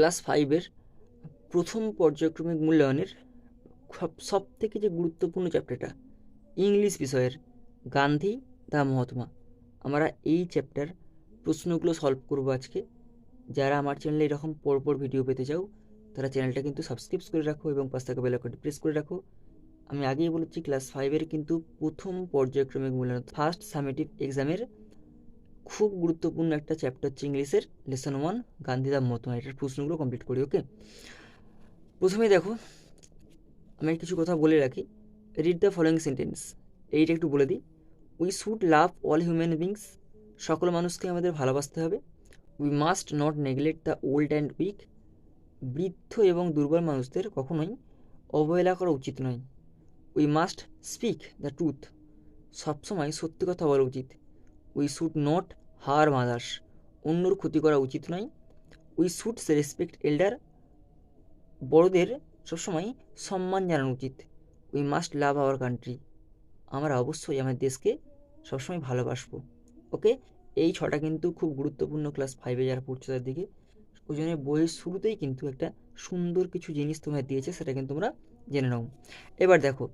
Class ফাইভের প্রথম পর্যায়ক্রমিক মূল্যায়নের সব সব থেকে যে গুরুত্বপূর্ণ চ্যাপ্টারটা, ইংলিশ বিষয়ের, গান্ধী দা মহাত্মা। আমরা এই চ্যাপ্টার প্রশ্নগুলো সলভ করব আজকে। যারা আমার চ্যানেলে এরকম পরপর ভিডিও পেতে চাও, তারা চ্যানেলটা কিন্তু সাবস্ক্রাইব করে রাখো এবং পাশ থাকা বেল আইকনটি প্রেস করে রাখো। আমি আগেই বলেছি ক্লাস ফাইভের কিন্তু প্রথম পর্যায়ক্রমিক মূল্যায়ন ফার্স্ট সামেটিভ এক্সামের খুব গুরুত্বপূর্ণ একটা চ্যাপ্টার হচ্ছে ইংলিশের লেসন ওয়ান গান্ধীদা মহাত্মা এটার প্রশ্নগুলো কমপ্লিট করি ওকে প্রথমে দেখো, আমি কিছু কথা বলে রাখি। রিড দ্য ফলোয়িং সেন্টেন্স এইটা একটু বলে দিই। We should love all human beings সকল মানুষকে আমাদের ভালোবাসতে হবে। We must not neglect the old and weak বৃদ্ধ এবং দুর্বল মানুষদের কখনোই অবহেলা করা উচিত নয়। We must speak the truth সবসময় সত্যি কথা বলা উচিত। We should not harm others. অন্যর ক্ষতি করা উচিত নয়। উই শুড রেসপেক্ট এল্ডার বড়দের সবসময় সম্মান জানানো উচিত। We must love our country আমরা অবশ্যই আমার দেশকে সবসময় ভালোবাসবো। ওকে এই ছটা কিন্তু খুব গুরুত্বপূর্ণ ক্লাস ফাইভে যারা পড়ছে তার দিকে। ওই জন্য বইয়ের শুরুতেই কিন্তু একটা সুন্দর কিছু জিনিস তোমার দিয়েছে, সেটা কিন্তু তোমরা জেনে নাও। এবার দেখো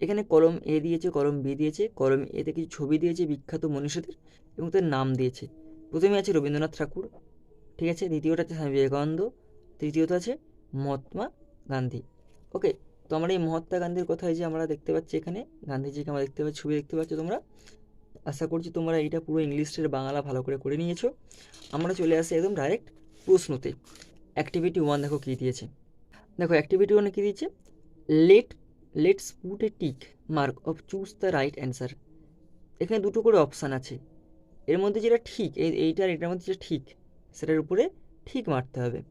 এখানে কলম এ দিয়েছে, কলম বি দিয়েছে, কলম এতে কিছু ছবি দিয়েছে বিখ্যাত মনীষীদের এবং তার নাম দিয়েছে। প্রথমে আছে রবীন্দ্রনাথ ঠাকুর, ঠিক আছে? দ্বিতীয়টা আছে স্বামী বিবেকানন্দ, তৃতীয়ত আছে মহাত্মা গান্ধী। ওকে তো আমরা এই মহাত্মা গান্ধীর কথাই যে আমরা দেখতে পাচ্ছি এখানে, গান্ধীজিকে আমরা দেখতে পাচ্ছি, ছবি দেখতে পাচ্ছ তোমরা, আশা করছি তোমরা এইটা পুরো ইংলিশের বাংলা ভালো করে করে নিয়েছো। আমরা চলে আসি একদম ডাইরেক্ট প্রশ্নতে। অ্যাক্টিভিটি ওয়ান দেখো কী দিয়েছে? দেখো অ্যাক্টিভিটি ওয়ানে কী দিয়েছে? Let let's put a tick mark of choose the right answer এখানে দুটো করে অপশান আছে। এর মধ্যে যেটা ঠিক, এই এইটার এটার মধ্যে যেটা ঠিক, সেটার উপরে ঠিক মারতে হবে।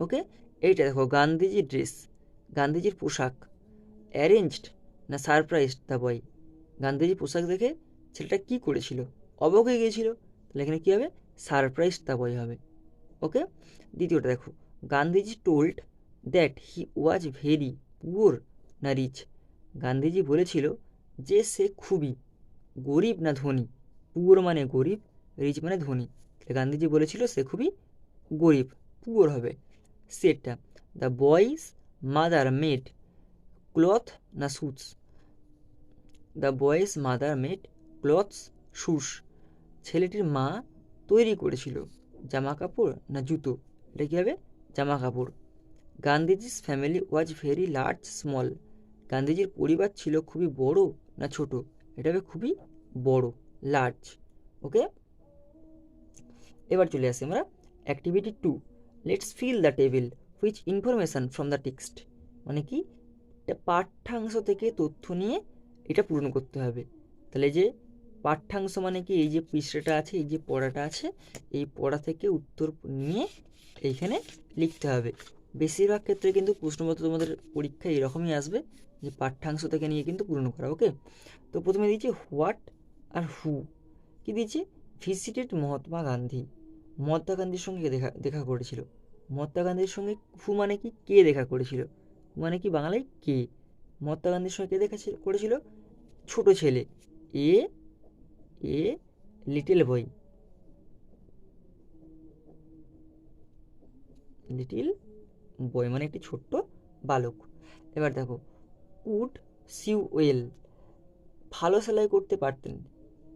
ওকে এইটা দেখো, গান্ধীজির ড্রেস গান্ধীজির পোশাক। অ্যারেঞ্জড না সারপ্রাইজড দ্য বয় গান্ধীজির পোশাক দেখে ছেলেটা কী করেছিল? অবাক হয়ে গিয়েছিল। তাহলে এখানে কী হবে? সারপ্রাইজ দ্য বয় হবে। ওকে দ্বিতীয়টা দেখো, Gandhiji told that he was very poor না রিচ। গান্ধীজি বলেছিল যে সে খুবই গরিব না ধনী, পুয়োর মানে গরিব, রিচ মানে ধনী। গান্ধীজি বলেছিল সে খুবই গরিব, পুয়োর হবে। সেটটা the boy's mother made cloth না suits the boy's mother made clothes shoes ছেলেটির মা তৈরি করেছিল জামা কাপড় না জুতো? এটা কী হবে? জামা কাপড় Gandhiji's family was very large small গান্ধীজির পরিবার ছিল খুবই বড় না ছোট? এটা হবে খুবই বড় লার্জ ওকে এবার চলে আসি আমরা activity two let's fill the table which information from the text মানে কি? এটা পাঠ্যাংশ থেকে তথ্য নিয়ে এটা পূরণ করতে হবে। তাহলে যে পাঠ্যাংশ মানে কি? এই যে পৃষ্ঠাটা আছে, এই যে পড়াটা আছে, এই পড়া থেকে উত্তর নিয়ে এইখানে লিখতে হবে। বেশিরভাগ ক্ষেত্রে কিন্তু প্রশ্নপত্র তোমাদের পরীক্ষায় এরকমই আসবে যে পাঠ্যাংশ থেকে নিয়ে কিন্তু পূরণ করা ওকে তো প্রথমে দিয়েছি হোয়াট আর হু কী দিয়েছি ভিজিটেড মহাত্মা গান্ধী। মহাত্মা গান্ধীর সঙ্গে দেখা দেখা করেছিল? মহাত্মা গান্ধীর সঙ্গে হু মানে কি? কে দেখা করেছিল? মানে কি বাংলায় কে? মহাত্মা গান্ধীর সঙ্গে কে দেখা করেছিল? ছোট ছেলে। এ এ লিটিল বয় লিটিল বই মানে একটি ছোট্ট বালক। এবার দেখো উড সিউ ওয়েল ভালো সেলাই করতে পারতেন।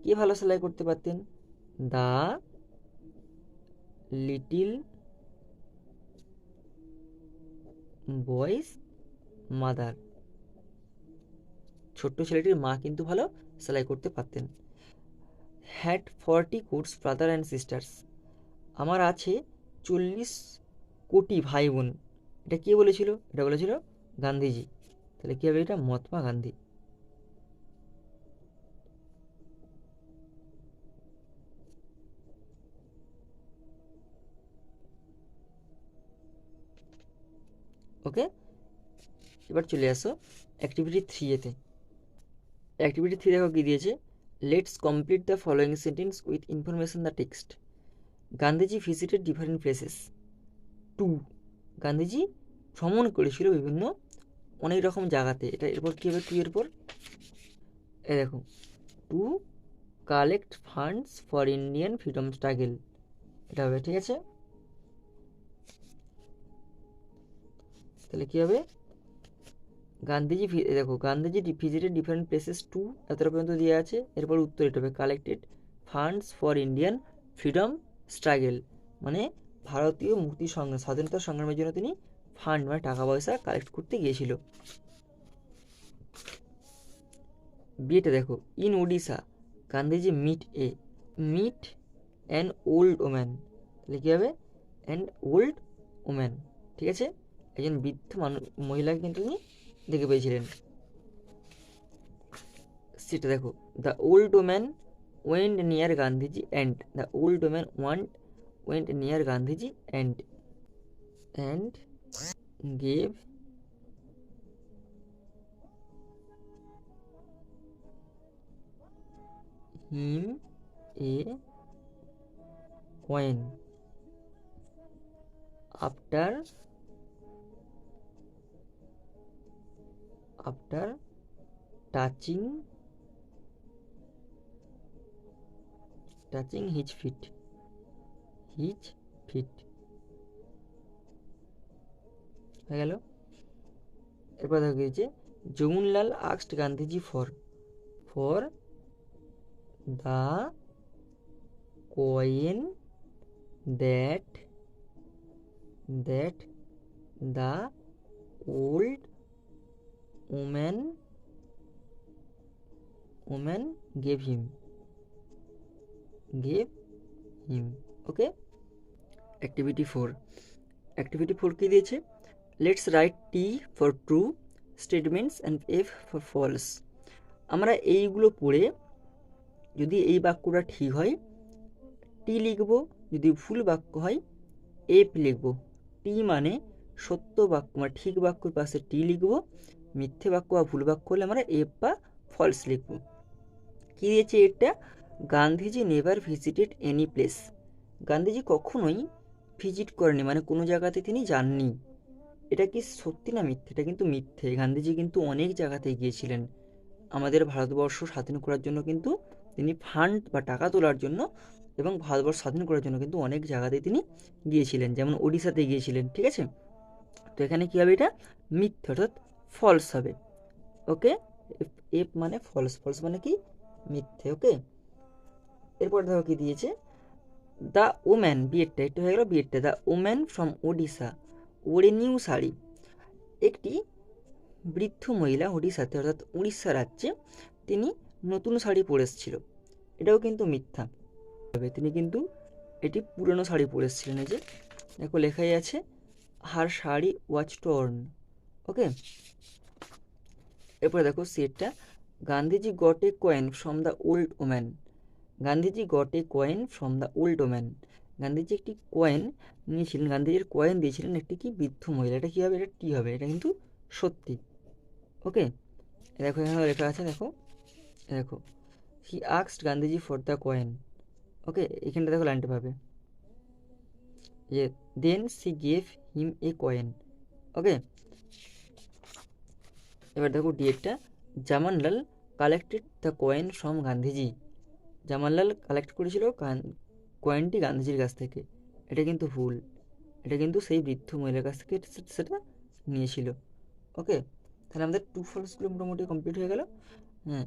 কে ভালো সেলাই করতে পারতেন? দা লিটিল বয়েস মাদার ছোট্ট ছেলেটির মা কিন্তু ভালো সেলাই করতে পারতেন। Had forty course brother and sisters আমার আছে চল্লিশ কোটি ভাই বোন। এটা কে বলেছিল? এটা বলেছিল গান্ধীজি। তাহলে কী হবে এটা? মহাত্মা গান্ধী। ওকে? এবার চলে আসো অ্যাক্টিভিটি থ্রি এতে। অ্যাক্টিভিটি থ্রি দেখো কী দিয়েছে? Let's complete the following sentence with information the text Gandhiji visited different places to Gandhiji ভ্রমণ করেছিল বিভিন্ন অনেক রকম জায়গাতে। এটা এরপর কী হবে? টু এরপর এ দেখো। To collect funds for Indian freedom struggle এটা হবে, ঠিক আছে? তাহলে কী হবে? গান্ধীজি দেখো, Gandhiji visited different places to এতটা পর্যন্ত দেওয়া আছে। এরপর উত্তর এটা হবে collected funds for Indian freedom struggle মানে ভারতীয় মুক্তি সংগ্রাম স্বাধীনতা সংগ্রামের জন্য তিনি ফান্ড মানে টাকা পয়সা কালেক্ট করতে গিয়েছিল। বিয়েটা দেখো in Odisha Gandhiji meet a meet an old woman তাহলে কী হবে? অ্যান ওল্ড ওম্যান ঠিক আছে? একজন বৃদ্ধ মানুষ মহিলাকে কিন্তু তিনি দেখে পেয়েছিলেন। সেটা দেখো the old woman went near Gandhiji and the old woman want went near Gandhiji and and gave him a coin. After after touching touching his feet. His feet হয়ে গেল। এরপর দেখা গিয়েছে Jamnalal আক্সড Gandhiji for for the coin that that the old woman woman gave him gave him okay? Activity 4 activity 4 কি দিয়েছে? Let's write T for true statements and F for false আমরা এইগুলো পড়ে যদি এই বাক্যটা ঠিক হয় টি লিখব, যদি ভুল বাক্য হয় এফ লিখব। টি মানে সত্য বাক্য মানে ঠিক বাক্যের পাশে টি লিখব, মিথ্যে বাক্য বা ভুল বাক্য হলে আমরা এফ বা ফলস লিখব। কী দিয়েছে এটা? Gandhiji never visited any place Gandhiji কখনোই ভিজিট করেনি মানে কোনো জায়গাতে তিনি যাননি। এটা কি সত্যি না মিথ্যে? এটা কিন্তু মিথ্যে। গান্ধীজি কিন্তু অনেক জায়গাতে গিয়েছিলেন। আমাদের ভারতবর্ষ স্বাধীন করার জন্য কিন্তু তিনি ফান্ড বা টাকা তোলার জন্য এবং ভারতবর্ষ স্বাধীন করার জন্য কিন্তু অনেক জায়গাতে তিনি গিয়েছিলেন, যেমন ওড়িশাতে গিয়েছিলেন, ঠিক আছে? তো এখানে কী হবে এটা? মিথ্যে, অর্থাৎ ফলস হবে। ওকে? এফ মানে ফলস ফলস মানে কি? মিথ্যে, ওকে? এরপর দেখো কি দিয়েছে। দ্য ওম্যান বিয়েরটা এটা হয়ে গেল বিয়েরটা the woman from Odisha wore new sari. একটি বৃদ্ধ মহিলা ওড়িশাতে অর্থাৎ উড়িষ্যা রাজ্যে, তিনি নতুন শাড়ি পরে এসেছিল। এটাও কিন্তু মিথ্যা। তবে তিনি কিন্তু এটি পুরনো শাড়ি পরে এসেছিলেন। এই যে, দেখো লেখাই আছে, her sari was torn okay এরপরে দেখো সেটটা, Gandhiji got a coin from the old woman Gandhiji got a coin from the old woman Gandhiji একটি কয়েন নিয়েছিলেন, গান্ধীজির কয়েন দিয়েছিলেন একটি কি বৃদ্ধ মহিলা। এটা কী হবে? এটা টি হবে, এটা কিন্তু সত্যি। ওকে দেখো এখানে লেখা আছে, দেখো। দেখো he আক্সড Gandhiji for the coin okay এখানটা দেখো লাইনটা পাবে। যে then she gave him a coin okay এবার দেখো ডিএডটা Jamnalal collected the coin from Gandhiji. Jamnalal collect করেছিল কয়েনটি গান্ধীজির কাছ থেকে। এটা কিন্তু ভুল। এটা কিন্তু সেই বৃদ্ধ মহিলার কাছ থেকে সেটা নিয়েছিল। ওকে তাহলে আমাদের টু ফলসগুলো মোটামুটি কমপ্লিট হয়ে গেল। হ্যাঁ।